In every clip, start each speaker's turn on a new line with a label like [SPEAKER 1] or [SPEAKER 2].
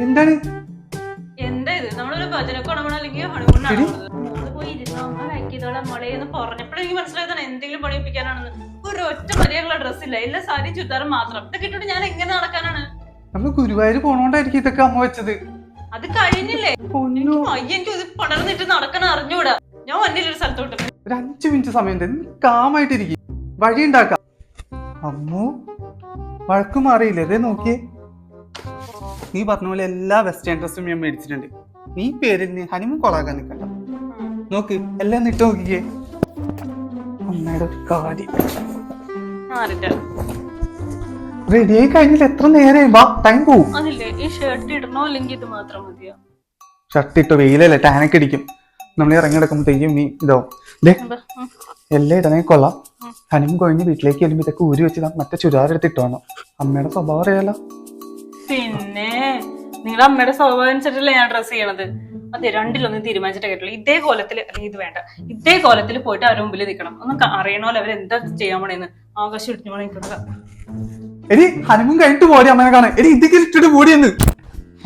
[SPEAKER 1] എന്താണ്?
[SPEAKER 2] എന്താ ഇത്? നമ്മളൊരു അല്ലെങ്കിൽ പോയി ഇരുന്നോ അമ്മ വൈക്കിതോളാം മോളെ എന്ന് പറഞ്ഞപ്പോഴും എനിക്ക് മനസ്സിലായതാണ് എന്തെങ്കിലും പണിയിപ്പിക്കാനാണെന്ന്. ഒരു ഒറ്റ മര്യാദയുള്ള ഡ്രസ്സില്ല എല്ലാ സാരി മാത്രം. ഇതൊക്കെ ഇട്ടിട്ട് ഞാൻ എങ്ങനെ നടക്കാനാണ്?
[SPEAKER 1] നമ്മൾ ഗുരുവായൂർ പോണോണ്ടായിരിക്കും ഇതൊക്കെ അമ്മ വെച്ചത്.
[SPEAKER 2] അത് കഴിഞ്ഞില്ലേ?
[SPEAKER 1] പൊന്നു.
[SPEAKER 2] അയ്യ എനിക്ക് ഇത് പടർന്നിട്ട് നടക്കാൻ അറിഞ്ഞൂടാ. ഞാൻ വന്നില്ല ഒരു സ്ഥലത്തോട്ട്
[SPEAKER 1] ഒരു അഞ്ചു മിനിറ്റ് സമയം കാമായിട്ടിരിക്കും? വഴി ഉണ്ടാക്കാം അമ്മു വഴക്ക് മാറിയില്ലേ? നോക്കിയേ. നീ പറഞ്ഞ പോലെ എല്ലാ വെസ്റ്റേൺ ഡ്രസ്സും ഞാൻ മേടിച്ചിട്ടുണ്ട്. നീ പേരിൽ നീ ഹനിമ കൊളാക്കാൻ നിൽക്കണ്ട. നോക്ക് എല്ലാം ഇട്ട് നോക്കിക്കേ. അമ്മയുടെ ഒരു കാര്യം.
[SPEAKER 2] റെഡി
[SPEAKER 1] റെഡിയായി കഴിഞ്ഞില്ല എത്ര നേരം വാ ടൈം പോവും.
[SPEAKER 2] ഈ ഷർട്ട്
[SPEAKER 1] ഇട്ടോ വെയിലല്ലേ ടാനൊക്കെ അടിക്കും. നമ്മൾ ഇറങ്ങി കിടക്കുമ്പോഴത്തേക്കും നീ ഇതാവും. എല്ലാം ഇടണേ കൊള്ളാം. ഹനിമ കഴിഞ്ഞ് വീട്ടിലേക്ക് വരുമ്പോ ഇതൊക്കെ ഊരി വെച്ച് ദാ മറ്റേ ചുരിദാർ എടുത്തിട്ട് വേണം അമ്മയുടെ സ്വഭാവം അറിയാലോ.
[SPEAKER 2] പിന്നെ നിങ്ങളുടെ അമ്മയുടെ സ്വഭാവം അനുസരിച്ചല്ലേ ഞാൻ ഡ്രസ് ചെയ്യണത്? അതെ രണ്ടിലൊന്നും തീരുമാനിച്ചിട്ട് കേട്ടുള്ളൂ. ഇതേ കോലത്തിൽ അല്ലെങ്കിൽ ഇത് വേണ്ട. ഇതേ കോലത്തിൽ പോയിട്ട് അവരുടെ മുമ്പിൽ നിൽക്കണം. ഒന്ന് അറിയണമല്ലോ അവർ എന്താ ചെയ്യാൻ പോണേന്ന് ആകാശം ഇടിഞ്ഞു പോണേ
[SPEAKER 1] എടി ഹനുമൂൻ കഴിഞ്ഞിട്ട് പോടി അമ്മനെ കാണാൻ. എടി ഇതൊക്കെ ഇട്ടിട്ട് പോടിയെന്ന്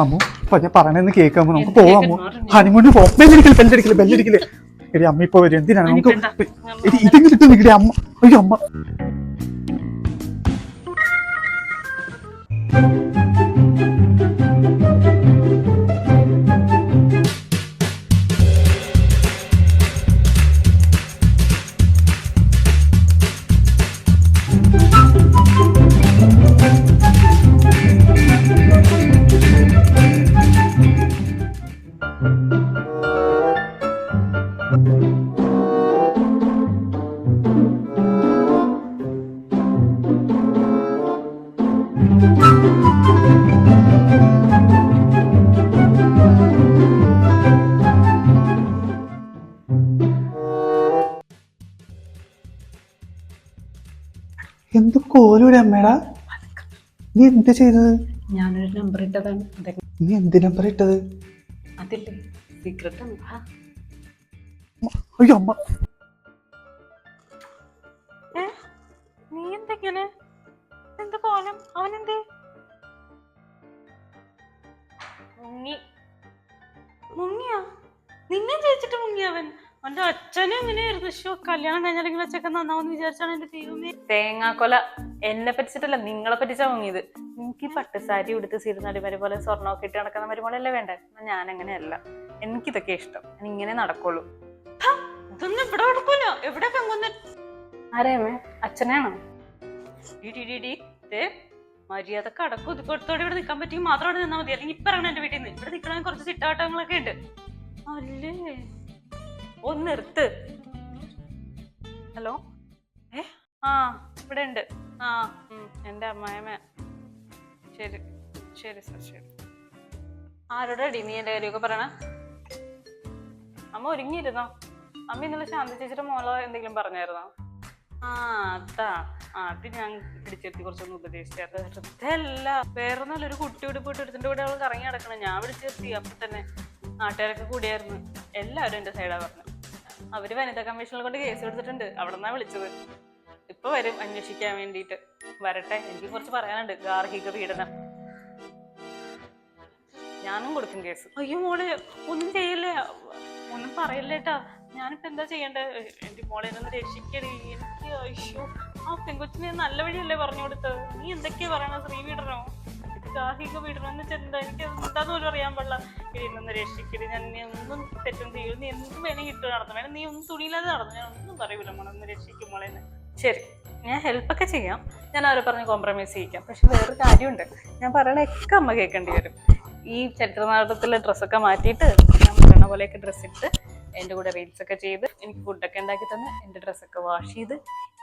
[SPEAKER 1] അമ്മോ പയ്യ പറയണെന്ന് കേൾക്കാമോ നമുക്ക് പോവാം അമ്മു. ഹനുമൂന് പോവാം? ബെല്ലടിക്കൽ ബെല്ലടിക്കൽ ബെല്ലടിക്കൽ എടി അമ്മ ഇപ്പൊ വരും. എന്തിനാണ് നമുക്ക് എടി ഇതെങ്കിലും ഇട്ട് നിൽക്കടി അമ്മ? അയ്യോ അമ്മ. എന്ത് കോലൂടെ അമ്മേടാ നീ എന്ത് ചെയ്തത്?
[SPEAKER 2] ഞാനൊരു നമ്പർ ഇട്ടതാണ്. അതെ.
[SPEAKER 1] നീ എന്ത് നമ്പർ ഇട്ടത്?
[SPEAKER 2] അതില്ലേ സീക്രട്ട്
[SPEAKER 1] അയ്യോ അമ്മ.
[SPEAKER 2] നീ എന്തെങ്ങനെ എന്ത് കോലം അവനെന്തേ? മുങ്ങി. മുങ്ങിയ? നിന്നെ ജയിച്ചിട്ട് മുങ്ങി അവൻ? അവന്റെ അച്ഛനും എങ്ങനെയായിരുന്നു ഷോ കല്യാണം കഴിഞ്ഞാലെങ്കിൽ വെച്ചൊക്കെ നന്നാവെന്ന് വിചാരിച്ചാണ് എന്റെ ദൈവമേ. തേങ്ങാക്കൊല എന്നെ പറ്റിച്ചിട്ടല്ല നിങ്ങളെ പറ്റിച്ചാ മുങ്ങിയത്. എനിക്ക് ഈ പട്ടുസാരി ഉടുത്ത് സിരുനടിമരെ പോലെ സ്വർണമൊക്കെ ഇട്ട് നടക്കുന്ന മരുമോളല്ലേ വേണ്ടേ? ഞാൻ അങ്ങനെയല്ല എനിക്കിതൊക്കെ ഇഷ്ടം. ഞാൻ ഇങ്ങനെ നടക്കുള്ളൂ ഇതൊന്നും ഇവിടെ നടക്കൂല. എവിടെ പെങ്കൊന്ന് ആരെയമ്മേ അച്ഛനാണോ മര്യാദയ്ക്ക് അടക്കം. ഒതുക്കത്തോടെ ഇവിടെ നിൽക്കാൻ പറ്റി മാത്രം അവിടെ നിന്നാൽ മതി. അല്ലെങ്കിൽ ഇപ്പൊ ഇറങ്ങണം എന്റെ വീട്ടിൽ നിന്ന്. ഇവിടെ നിൽക്കണമെങ്കിൽ കുറച്ച് ചിട്ടാട്ടങ്ങളൊക്കെ ഉണ്ട്. അല്ലേ? ഒന്ന് നിർത്ത്. ഹലോ? ഏ? ആ ഇവിടെ ഉണ്ട്. ആ എന്റെ അമ്മായമ്മ ശരി ശരി സർ ശരി. ആരോടെ അടി നീ എന്റെ കാര്യമൊക്കെ പറയണ? അമ്മ ഒരുങ്ങിയിരുന്നോ? അമ്മ ഇന്നലെ ശാന്തി ചേച്ചിയുടെ മോളോ എന്തെങ്കിലും പറഞ്ഞായിരുന്നോ? ആ അതാ. അത് ഞാൻ പിടിച്ചെത്തി കുറച്ചൊന്ന് ഉപദേശിച്ചത് വെറുതെയല്ല വേറെ നല്ലൊരു കുട്ടിയോട് പോയിട്ട് എടുത്തിട്ട് കൂടെ അവൾ കറങ്ങി നടക്കണം. ഞാൻ വിളിച്ചെത്തി അപ്പൊ തന്നെ നാട്ടുകാരൊക്കെ കൂടിയായിരുന്നു. എല്ലാവരും എന്റെ സൈഡാ പറഞ്ഞു. അവർ വനിതാ കമ്മീഷനിൽ കൊണ്ട് കേസ് എടുത്തിട്ടുണ്ട് അവിടെ നിന്നാ വിളിച്ചത്. ഇപ്പൊ വരും അന്വേഷിക്കാൻ വേണ്ടിയിട്ട്. വരട്ടെ എനിക്ക് കുറച്ച് പറയാനുണ്ട്. ഗാർഹിക പീഡനം. ഞാനും കൊടുക്കും കേസ് അയ്യോ മോളെ ഒന്നും ചെയ്യല്ലേ. ഒന്നും പറയല്ലേട്ടാ ഞാനിപ്പോ എന്താ ചെയ്യണ്ടേ? എന്റെ മോളെ ഒന്ന് രക്ഷിക്കണേ എനിക്ക് അയ്യോ ആ പെങ്കൊച്ചിനെ നല്ല വഴിയല്ലേ പറഞ്ഞു കൊടുത്തത്? നീ എന്തൊക്കെയാ പറയണത്? സ്ത്രീ പീഡനോ ഗാഹിക വിടണോ? എന്ന് വെച്ചാൽ എന്താ? എനിക്ക് എന്താന്ന് പോലും അറിയാൻ പാടില്ല. ഒന്ന് രക്ഷിക്കരുത് ഞാൻ നീ ഒന്നും തെറ്റും ചെയ്യും. നീ എന്തും വേണമെങ്കിൽ ഇട്ട് നടന്നു വേണം നീ ഒന്നും തുണിയില്ലാതെ നടന്നു ഞാൻ ഒന്നും പറയൂല മോളെ. ഒന്ന് രക്ഷിക്കും മോളെ. ശരി. ഞാൻ ഹെൽപ്പൊക്കെ ചെയ്യാം. ഞാൻ അവരെ പറഞ്ഞ് കോംപ്രമൈസ് ചെയ്യിക്കാം. പക്ഷെ വേറൊരു കാര്യമുണ്ട്. ഞാൻ പറയണൊക്കെ അമ്മ കേൾക്കേണ്ടി വരും. ഈ ചരിത്രനാടകത്തിലെ ഡ്രസ്സൊക്കെ മാറ്റിയിട്ട് ഞാൻ പറയണ പോലെയൊക്കെ ഡ്രസ്സ് ഇട്ട് എന്റെ കൂടെ റീൽസ് ഒക്കെ ചെയ്ത് എനിക്ക് ഫുഡൊക്കെ ഉണ്ടാക്കി തന്ന് എന്റെ ഡ്രസ്സൊക്കെ വാഷ് ചെയ്ത്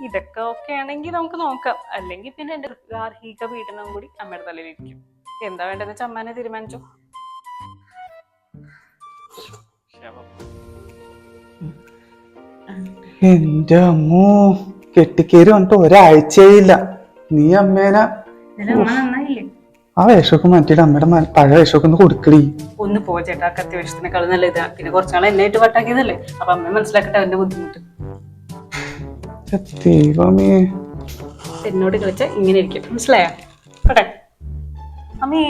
[SPEAKER 2] ഇതൊക്കെ ഓക്കെ ആണെങ്കിൽ നമുക്ക് നോക്കാം. അല്ലെങ്കിൽ പിന്നെ എന്റെ ഗാർഹിക പീഡനം കൂടി അമ്മയുടെ തലയിലിരിക്കും. എന്താ വേണ്ടെന്ന് വെച്ചാൽ അമ്മനെ തീരുമാനിച്ചു.
[SPEAKER 1] എന്റെ അമ്മോ കെട്ടിക്കേരി വന്നിട്ട് ഒരാഴ്ചയില്ല. നീ അമ്മേനെ
[SPEAKER 2] നന്നായില്ലേ?
[SPEAKER 1] ആ വേഷമൊക്കെ മാറ്റിയിട്ട് അമ്മയുടെ പഴയ വേഷമൊക്കെ ഒന്ന് കൊടുക്കടി.
[SPEAKER 2] ഒന്ന് പോ ചേട്ടാ കത്തി വേഷത്തിനേക്കാളും നല്ല ഇതാ പിന്നെ കുറച്ചാൾ എന്നായിട്ട് വട്ടാക്കിയതല്ലേ? അപ്പൊ അമ്മ മനസ്സിലാക്കട്ടെ അവന്റെ ബുദ്ധിമുട്ട്.
[SPEAKER 1] ദൈവമേ.
[SPEAKER 2] എന്നോട് കളിച്ച ഇങ്ങനെ ഇരിക്കും. മനസ്സിലായോ? അമ്മേ.